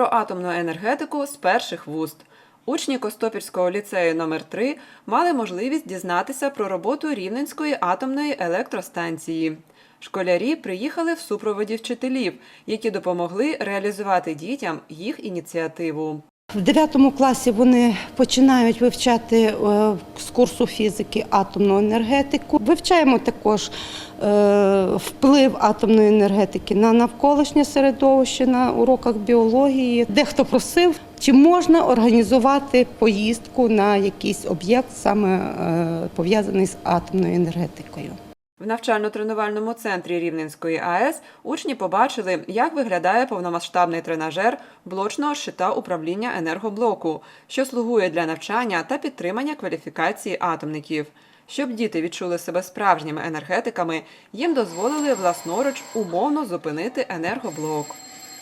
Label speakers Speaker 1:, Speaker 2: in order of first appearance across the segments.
Speaker 1: про атомну енергетику з перших вуст. Учні Костопільського ліцею номер 3 мали можливість дізнатися про роботу Рівненської атомної електростанції. Школярі приїхали в супроводі вчителів, які допомогли реалізувати дітям їх ініціативу.
Speaker 2: В 9 класі вони починають вивчати е, з курсу фізики атомну енергетику. Вивчаємо також е, вплив атомної енергетики на навколишнє середовище на уроках біології. Дехто просив, чи можна організувати поїздку на якийсь об'єкт, саме е, пов'язаний з атомною енергетикою.
Speaker 1: В навчально-тренувальному центрі Рівненської АЕС учні побачили, як виглядає повномасштабний тренажер блочного щита управління енергоблоку, що слугує для навчання та підтримання кваліфікації атомників. Щоб діти відчули себе справжніми енергетиками, їм дозволили власноруч умовно зупинити енергоблок.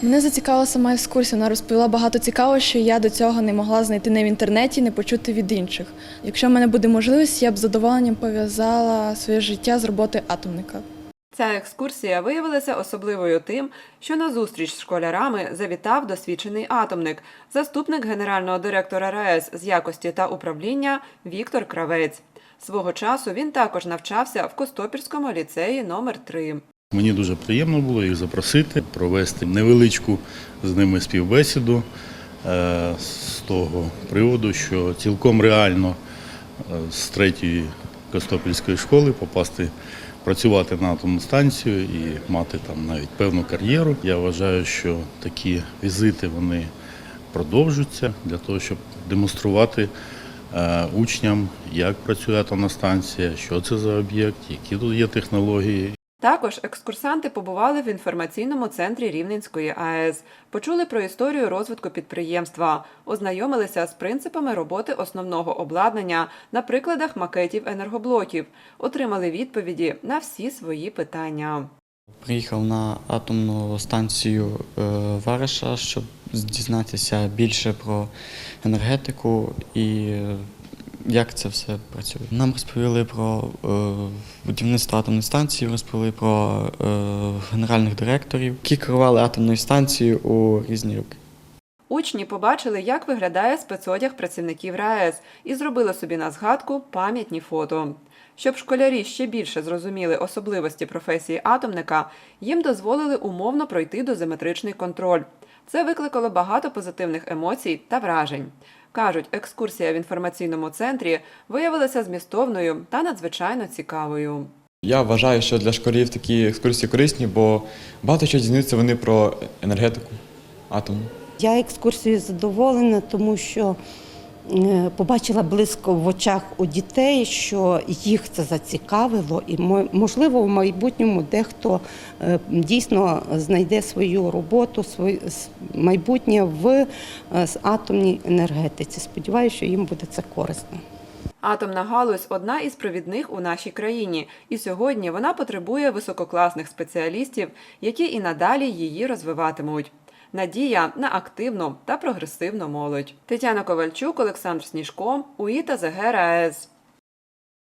Speaker 3: Мене зацікавила сама екскурсія. Вона розповіла багато цікавого, що я до цього не могла знайти не в інтернеті, не почути від інших. Якщо в мене буде можливість, я б з задоволенням пов'язала своє життя з роботою атомника.
Speaker 1: Ця екскурсія виявилася особливою тим, що на зустріч з школярами завітав досвідчений атомник, заступник генерального директора РаЕС з якості та управління Віктор Кравець. Свого часу він також навчався в Костопільському ліцеї номер 3
Speaker 4: Мені дуже приємно було їх запросити, провести невеличку з ними співбесіду е, з того приводу, що цілком реально е, з третьої Костопільської школи попасти працювати на атомну станцію і мати там навіть певну кар'єру. Я вважаю, що такі візити вони продовжуються для того, щоб демонструвати е, учням, як працює атомна станція, що це за об'єкт, які тут є технології
Speaker 1: Також екскурсанти побували в інформаційному центрі Рівненської АЕС, почули про історію розвитку підприємства, ознайомилися з принципами роботи основного обладнання на прикладах макетів енергоблоків, отримали відповіді на всі свої питання.
Speaker 5: Приїхав на атомну станцію е, Вариша, щоб дізнатися більше про енергетику і як це все працює. Нам розповіли про е, будівництво атомної станції, розповіли про е, генеральних директорів, які керували атомною станцією у різні роки.
Speaker 1: Учні побачили, як виглядає спецодяг працівників РаЕС і зробили собі на згадку пам'ятні фото. Щоб школярі ще більше зрозуміли особливості професії атомника, їм дозволили умовно пройти дозиметричний контроль. Це викликало багато позитивних емоцій та вражень. Кажуть, екскурсія в інформаційному центрі виявилася змістовною та надзвичайно цікавою.
Speaker 6: Я вважаю, що для школярів такі екскурсії корисні, бо багато що дізнаються вони про енергетику атому.
Speaker 2: Я екскурсією задоволена, тому що побачила близько в очах у дітей, що їх це зацікавило, і можливо в майбутньому дехто е, дійсно знайде свою роботу, своє майбутнє в е, атомній енергетиці. Сподіваюся, що їм буде це корисно.
Speaker 1: Атомна галузь одна із провідних у нашій країні, і сьогодні вона потребує висококласних спеціалістів, які і надалі її розвиватимуть. Надія на активну та прогресивну молодь. Тетяна Ковальчук, Олександр Сніжко, УІТА ЗГРАЕС.